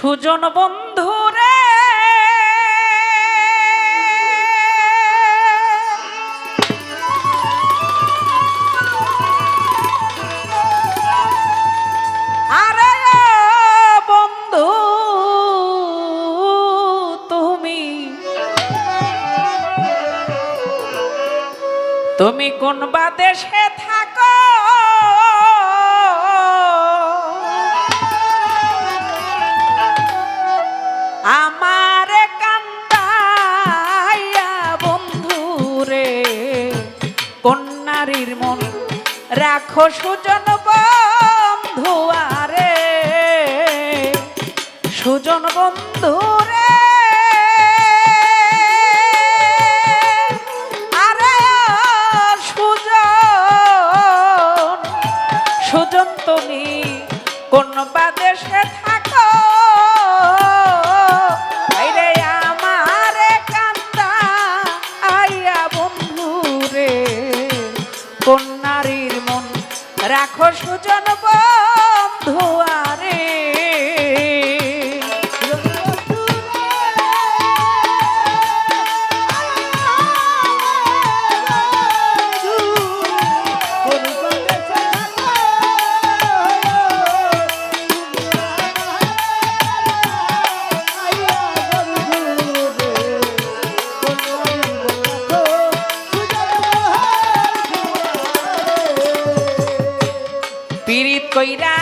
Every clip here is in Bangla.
সুজন বন্ধু রে। আরে বন্ধু তুমি। তুমি কোন বা দেশে রাখো সুজন বন্ধু আরে সুজন বন্ধু রাখো সুজন পীড়িত কইরা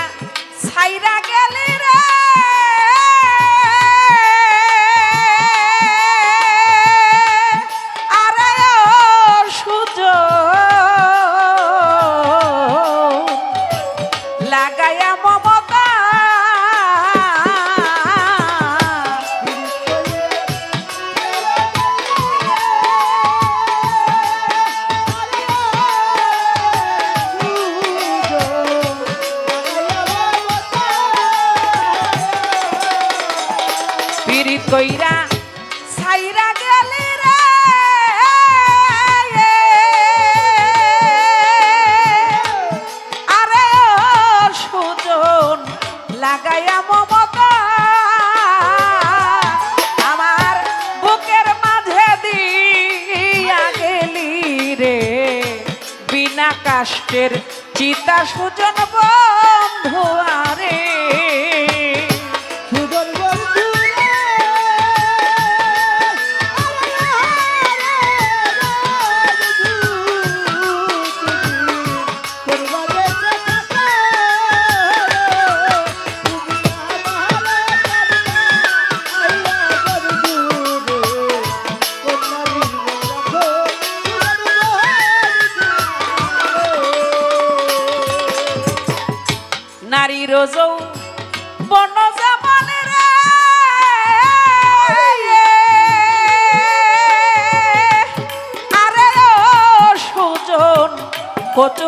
ছাইরা গেলে রে। পীড়িত কইরা ছাইরা গেলি রে। আরে সুজন লাগাইয়া মমতা, আমার বুকের মাঝে দিয়া গেলি রে। বিনা কাষ্টের চিতা সুজন বন্ধু রোজৌ বন জামানে রে। আরে ও সুজন কচু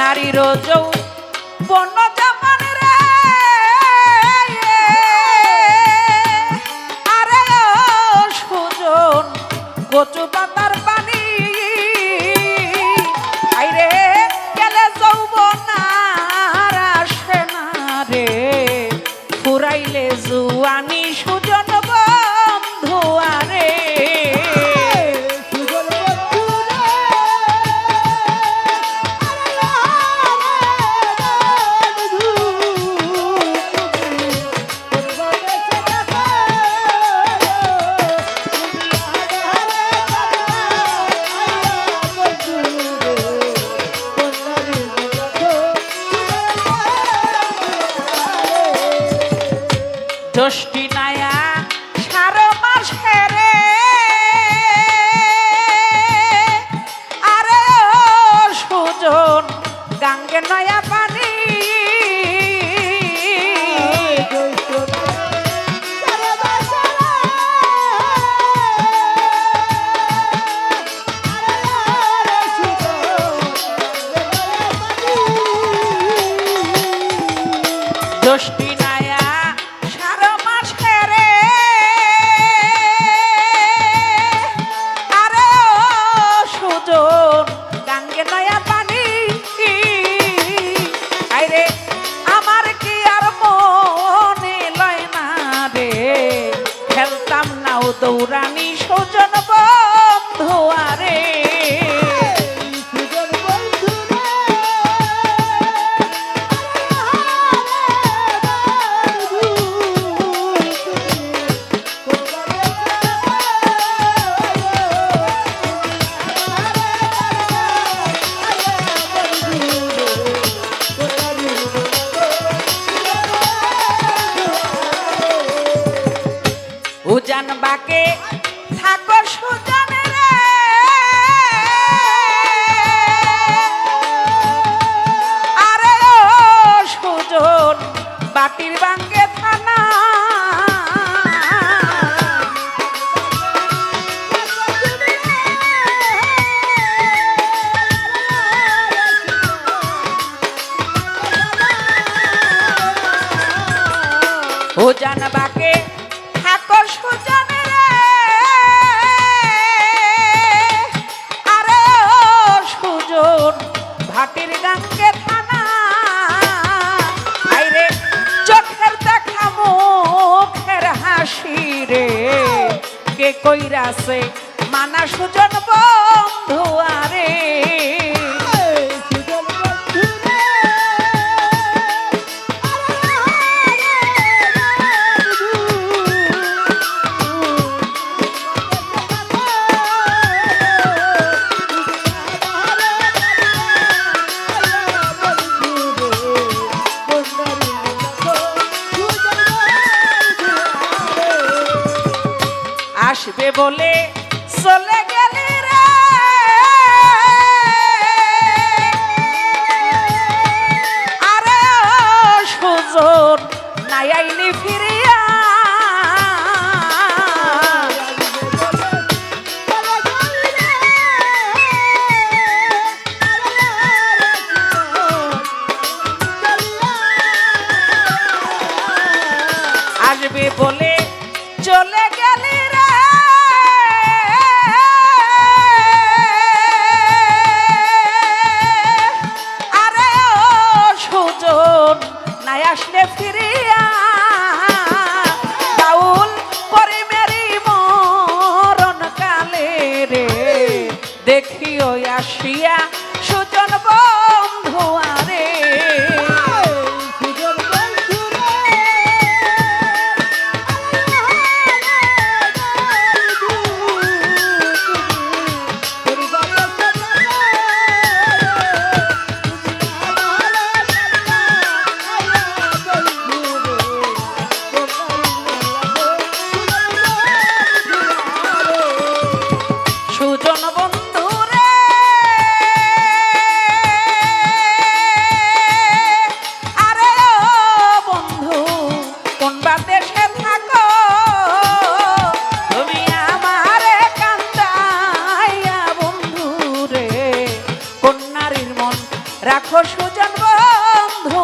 নারী রোজৌ বন জামান রে। আরে ও সুজন কচু পাতার পানি। আইরে, গেলে যৌবনার আসে না রে। ফুরাইলে জুয়ানি Bibi Bang. কইরাছে মানা সুজন বন্ধু আরে। কোলে চলে গেলি রে। আরে সুজন নাই আইলি ফিরিয়া। বলে আসলে ফিরিয়া রাখো সুজন বন্ধু